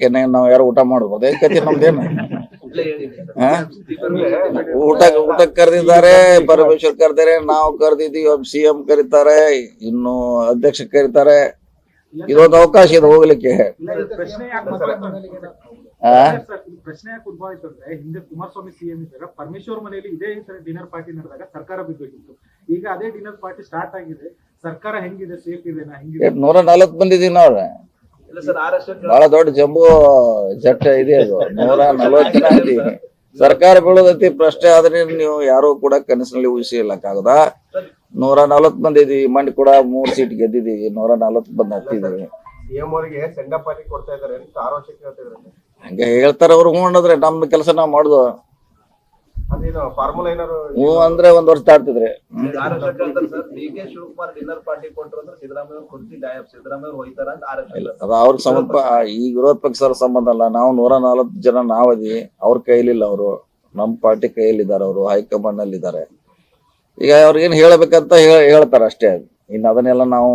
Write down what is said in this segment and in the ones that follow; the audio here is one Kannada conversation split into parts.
ಯಾಕೆನೆ ನಾವು ಯಾರು ಊಟ ಮಾಡ್ಬೋದು. ಅದೇ ಕತಿ ನಮ್ದೇನು. ಊಟ ಊಟ ಊಟಕ್ಕೆ ಕರೆದಿದ್ದಾರೆ ಪರಮೇಶ್ವರ್ ಕರೆದಿದ್ದಾರೆ ನಾವು ಕರೆದಿದ್ದೀವಿ ಸಿ ಎಂ ಕರೀತಾರೆ ಇನ್ನು ಅಧ್ಯಕ್ಷ ಕರೀತಾರೆ. ಇದೊಂದು ಅವಕಾಶ ಇದೆ ಹೋಗ್ಲಿಕ್ಕೆ. ಪ್ರಶ್ನೆ ಯಾಕೆ ಉದ್ಭವ ಆಯ್ತು ಅಂದ್ರೆ ಹಿಂದೆ ಕುಮಾರಸ್ವಾಮಿ ಸಿಎಂ ಇದ್ದಾಗ ಪರಮೇಶ್ವರ್ ಮನೆಯಲ್ಲಿ ಇದೇ ಡಿನ್ನರ್ ಪಾರ್ಟಿ ನಡೆದಾಗ ಸರ್ಕಾರ ಬಿದ್ದೋಗಿತ್ತು. ಈಗ ಅದೇ ಡಿನ್ನರ್ ಪಾರ್ಟಿ ಸ್ಟಾರ್ಟ್ ಆಗಿದೆ. ಸರ್ಕಾರ ಹೆಂಗಿದೆ ಸೇಫ್ ಇದೆ ನೂರ ನಲವತ್ತು ಬಂದಿದ್ದೀವಿ ನಾವು. ಬಹಳ ದೊಡ್ಡ ಜಂಬೂ ಜಟ್ಟ ಇದೆ ಅದು. ನೂರ ನಲವತ್ತು ಜನ ಇದೆ ಸರ್ಕಾರ ಬೀಳೋದೈತಿ ಪ್ರಶ್ನೆ ಆದ್ರೆ ನೀವು ಯಾರು ಕೂಡ ಕನಸಿನಲ್ಲಿ ಊಹಿಸಿಲ್ಲಕ್ಕಾಗದ ನೂರ ನಲವತ್ ಮಂದಿ ಇದೀವಿ ಮಂಡಿ ಕೂಡ ಮೂರ್ ಸೀಟ್ ಗೆದ್ದಿದೀವಿ ನೂರ ನಲ್ವತ್ ಮಂದಿ ಹತ್ತಿದೀವಿ. ಹಂಗೆ ಹೇಳ್ತಾರ ಅವ್ರು ಹ್ಞೂ ಅನ್ನೋದ್ರೆ ನಮ್ ಕೆಲಸ ನಾವ್ ಮಾಡುದು. ಹ್ಞೂ ಅಂದ್ರೆ ಒಂದ್ ವರ್ಷ ತಾಡ್ತಿದ್ರೆ. ಅದ ಅವ್ರ ಸಂಬಂಧ ಈ ವಿರೋಧ ಪಕ್ಷರ ಸಂಬಂಧ ಅಲ್ಲ. ನಾವು ನೂರ ನಲವತ್ತು ಜನ ನಾವದಿ ಅವ್ರ ಕೈಲಿಲ್ಲ ಅವರು. ನಮ್ ಪಾರ್ಟಿ ಕೈಯಲ್ಲಿದ್ದಾರೆ ಅವರು ಹೈಕಮಾಂಡ್ನಲ್ಲಿ ಇದ್ದಾರೆ ಈಗ ಅವ್ರಿಗೇನ್ ಹೇಳ್ಬೇಕಂತ ಹೇಳ್ತಾರೆ ಹೇಳ್ತಾರ ಅಷ್ಟೇ ಇನ್ನು ಅದನ್ನೆಲ್ಲ ನಾವು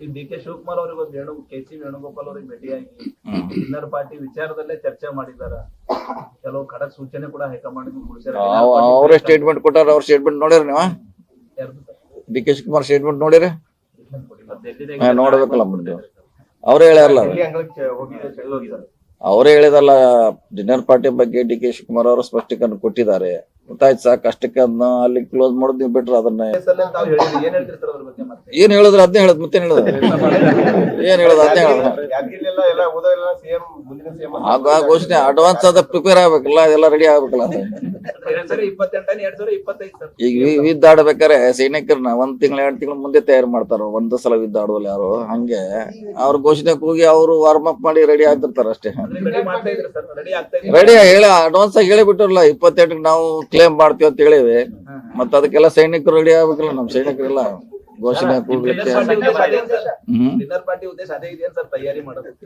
ಈಗ ಡಿ ಕೆ ಶಿವಕುಮಾರ್ ಅವ್ರಿಗೆ ಒಂದು ವೇಣು ಕೆ ಸಿ ವೇಣುಗೋಪಾಲ್ ಅವ್ರಿಗೆ ಭೇಟಿಯಾಗಿ ಇನ್ನರ್ ಪಾರ್ಟಿ ವಿಚಾರದಲ್ಲೇ ಚರ್ಚೆ ಮಾಡಿದಾರ. ಕೆಲವು ಖಡಕ್ ಸೂಚನೆ ಕೂಡ ಹೈಕಮಾಂಡ್ ಅವ್- ಅವರೇ ಸ್ಟೇಟ್ಮೆಂಟ್ ಕೊಟ್ಟಾರ ಅವ್ರ ಸ್ಟೇಟ್ಮೆಂಟ್ ನೋಡಿರ ನೀವು? ಡಿ ಕೆ ಶಿವಕುಮಾರ್ ಸ್ಟೇಟ್ಮೆಂಟ್ ನೋಡಿರಿ ನೋಡ್ಬೇಕಲ್ಲ ಮುಂದೆ. ಅವರೇ ಹೇಳ್ಯಾರಲ್ಲ ಹೋಗಿದ್ದಾರೆ ಅವರೇ ಹೇಳಿದಲ್ಲ ಡಿನ್ನರ್ ಪಾರ್ಟಿ ಬಗ್ಗೆ ಡಿ ಕೆ ಶಿವಕುಮಾರ್ ಅವರು ಸ್ಪಷ್ಟೀಕರಣ ಕೊಟ್ಟಿದ್ದಾರೆ. ಗೊತ್ತಾಯ್ತು ಸಾಕು ಅಷ್ಟಕ್ಕೆ ಅದನ್ನ ಅಲ್ಲಿ ಕ್ಲೋಸ್ ಮಾಡೋದು ನೀವು ಬಿಟ್ರೆ ಅದನ್ನ. ಏನ್ ಹೇಳಿದ್ರೆ ಅದನ್ನೇ ಹೇಳದ್ ಮತ್ತೆ ಹೇಳಿದ? ಏನ್ ಹೇಳೋದು ಅದನ್ನೇ ಹೇಳೋದು? ಆಗ ಆ ಘೋಷಣೆ ಅಡ್ವಾನ್ಸ್ ಅದ ಪ್ರಿಪೇರ್ ಆಗ್ಬೇಕಲ್ಲ ಅದೆಲ್ಲ ರೆಡಿ ಆಗ್ಬೇಕಲ್ಲ ಈಗ ವಿದ್ ಆಡ್ಬೇಕಾರೆ ಸೈನಿಕರನ್ನ ಒಂದ್ ತಿಂಗಳ ಎರಡ್ ತಿಂಗಳ ಮುಂದೆ ತಯಾರು ಮಾಡ್ತಾರ? ಒಂದ್ ಸಲ ವಿದ್ ಆಡುವಲ್ಲ ಯಾರು ಹಂಗೆ. ಅವ್ರ ಘೋಷಣೆ ಕೂಗಿ ಅವರು ವಾರ್ಮ್ ಅಪ್ ಮಾಡಿ ರೆಡಿ ಆಗ್ತಿರ್ತಾರ ಅಷ್ಟೇ. ರೆಡಿ ಮಾಡ್ತಾ ಇದ್ರಿ ಸರ್ ರೆಡಿ ಆಗ್ತಾ ಇದ್ರಿ. ರೆಡಿ ಹೇಳಿ ಅಡ್ವಾನ್ಸ್ ಆಗಿ ಹೇಳಿಬಿಟ್ಟಿರಲ್ಲ ಇಪ್ಪತ್ತೆಂಟಕ್ಕೆ ನಾವು ಕ್ಲೇಮ್ ಮಾಡ್ತೀವಿ ಅಂತ ಹೇಳಿವಿ. ಮತ್ತೆ ಅದಕ್ಕೆಲ್ಲ ಸೈನಿಕರು ರೆಡಿ ಆಗ್ಬೇಕಲ್ಲ ನಮ್ ಸೈನಿಕರೆಲ್ಲ. ಘೋಷಣೆ ಕೂಗ್ಲಿಕ್ಕೆ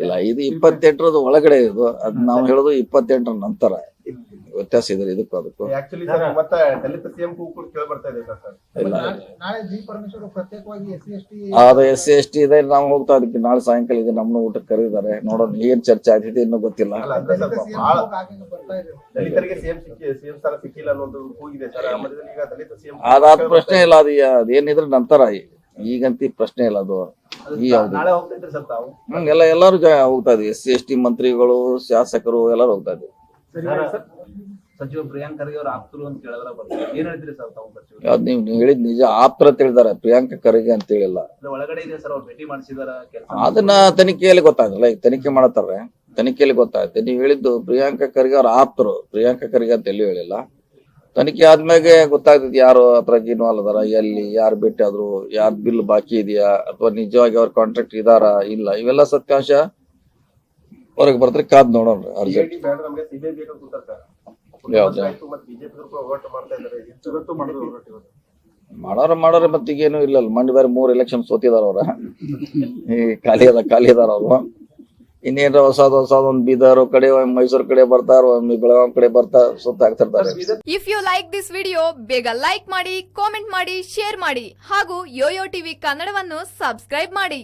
ಇಲ್ಲ ಇದು ಇಪ್ಪತ್ತೆಂಟರದ ಒಳಗಡೆ ಇದು ಅದ್ ನಾವು ಹೇಳೋದು ಇಪ್ಪತ್ತೆಂಟರ ನಂತರ. ವ್ಯತ್ಯಾಸ ಇದೆ ಇದಕ್ಕೂ ಅದಕ್ಕೂ. ಆಕ್ಚುಲಿ ಸರ್ ಮತ್ತೆ ದಲಿತ ಸಿಎಂ ಕೂಡ ಕೇಳಿ ಬರ್ತಾ ಇದೆ ಸರ್ ಸರ್. ಇಲ್ಲ ನಾಳೆ ಜಿ ಪರಮೇಶ್ವರ್ ಪ್ರತ್ಯೇಕವಾಗಿ ಎಸ್ ಸಿ ಎಸ್ ಟಿ ಅದು ಎಸ್ ಸಿ ಎಸ್ ಟಿ ಇದೆ ನಾವು ಹೋಗ್ತಾ ಇದಕ್ಕೆ ನಾಳೆ ಸಾಯಂಕಾಲ ಇದೆ ನಮ್ಮನ್ನು ಊಟಕ್ಕೆ ಕರೀತಾರೆ. ನೋಡೋಣ ಏನ್ ಚರ್ಚೆ ಆಗ್ತಿದೆ ಇನ್ನೂ ಗೊತ್ತಿಲ್ಲ. ಅಲ್ಲ ಅಂದ್ರೆ ದಲಿತ ಸ್ವಲ್ಪ ಸಿಎಂ ಬಹಳ ದಲಿತರಿಗೆ ಸಿಎಂ ಸಿಎಂ ಸ್ಥಾನ ಸಿಕ್ಕಿಲ್ಲ ಅನ್ನೋದು ಕೂಗಿದೆ ಸರ್. ಆ ಈಗ ದಲಿತ ಸಿಎಂ ಅದಾದ ಪ್ರಶ್ನೆ ಇಲ್ಲ ಅದು ಅದೇನಿದ್ರೆ ನಂತರ ಈಗಂತಿ ಪ್ರಶ್ನೆ ಇಲ್ಲ ಅದು. ಈ ಯಾವ್ದು? ನಾಳೆ ಹೋಗ್ತಿದ್ರಿ ಸರ್ ತಾವು? ಹ್ಮ್ ಎಲ್ಲ ಎಲ್ಲಾರು ಹೋಗ್ತಾ ಇದ್ವಿ ಎಸ್ ಸಿ ಎಸ್ ಟಿ ಮಂತ್ರಿಗಳು ಶಾಸಕರು ಎಲ್ಲರೂ ಹೋಗ್ತಾ ಇದ್ವಿ ಸಚಿವ ಪ್ರಿಯಾಂಕ್ ಖರ್ಗೆ ಅವ್ರು ಆಪ್ತರು ಅಂತ ಕೇಳಿದ್ರ ಬರ್ತಾರೆ ಏನ್ ಹೇಳ್ತೀರಿ ಸರ್ ತಾವು ಸಚಿವ ಅದ್ ನೀವು ನೀವು ಹೇಳಿದ್ ನಿಜ ಆಪ್ತರ ತಿಳಿದಾರ ಪ್ರಿಯಾಂಕ ಖರ್ಗೆ ಅಂತ ಹೇಳಿಲ್ಲ. ಒಳಗಡೆ ಇದೆ ಸರ್ ಅವ್ರು ಭೇಟಿ ಮಾಡಿಸಿದಾರ ಕೆಲಸ ಅದನ್ನ ತನಿಖೆಯಲ್ಲಿ ಗೊತ್ತಾಗಲ್ಲ ಈಗ ತನಿಖೆ ಮಾಡತ್ತಾರ ತನಿಖೆಯಲ್ಲಿ ಗೊತ್ತಾಗುತ್ತೆ. ನೀವು ಹೇಳಿದ್ದು ಪ್ರಿಯಾಂಕ ಖರ್ಗೆ ಅವ್ರ ಆಪ್ತರು ಪ್ರಿಯಾಂಕ ಖರ್ಗೆ ಅಂತ ಎಲ್ಲಿ ಹೇಳಿಲ್ಲ. ತನಿಖೆ ಆದ್ಮೇಲೆ ಗೊತ್ತಾಗ್ತದೆ ಯಾರು ಅತ್ರ ಇನ್ವಾಲ್ವ್ ಅದಾರ ಎಲ್ಲಿ ಯಾರು ಭೇಟಿ ಆದ್ರು ಯಾರ್ ಬಿಲ್ ಬಾಕಿ ಇದೆಯಾ ಅಥವಾ ನಿಜವಾಗಿ ಅವ್ರ ಕಾಂಟ್ರಾಕ್ಟ್ ಇದಾರ ಇಲ್ಲ ಇವೆಲ್ಲ ಸತ್ಯಾಂಶ ಹೊರಗೆ ಬರ್ತಾರೆ ಕಾದ್ ನೋಡೋಣ ಅರ್ಜೆಂಟ್. ಮಾಡೋರ ಮಾಡೋರ ಮತ್ತೀಗೇನು ಇಲ್ಲ ಮಂಡಿ ಬಾರಿ ಮೂರ್ ಎಲೆಕ್ಷನ್ ಸೋತಿದಾರ ಅವ್ರ. ಈ ಖಾಲಿ ಅದ ಖಾಲಿ ಅದಾರ ಅವ್ರು. ಇನ್ನೇನ್ರ ಹೊಸದ್ ಹೊಸದ್ ಒಂದ್ ಬೀದರ್ ಕಡೆ ಒಂದ್ ಮೈಸೂರ್ ಕಡೆ ಬರ್ತಾರ ಒಮ್ಮೆ ಬೆಳಗಾಂ ಕಡೆ ಬರ್ತಾ ಸುತ್ತಾಗ್ತಿರ್ತಾರೆ if you like this video ಬೇಗ ಲೈಕ್ ಮಾಡಿ ಕಾಮೆಂಟ್ ಮಾಡಿ ಶೇರ್ ಮಾಡಿ ಹಾಗೂ ಯೋಯೋ ಟಿವಿ ಕನ್ನಡವನ್ನು ಸಬ್ಸ್ಕ್ರೈಬ್ ಮಾಡಿ.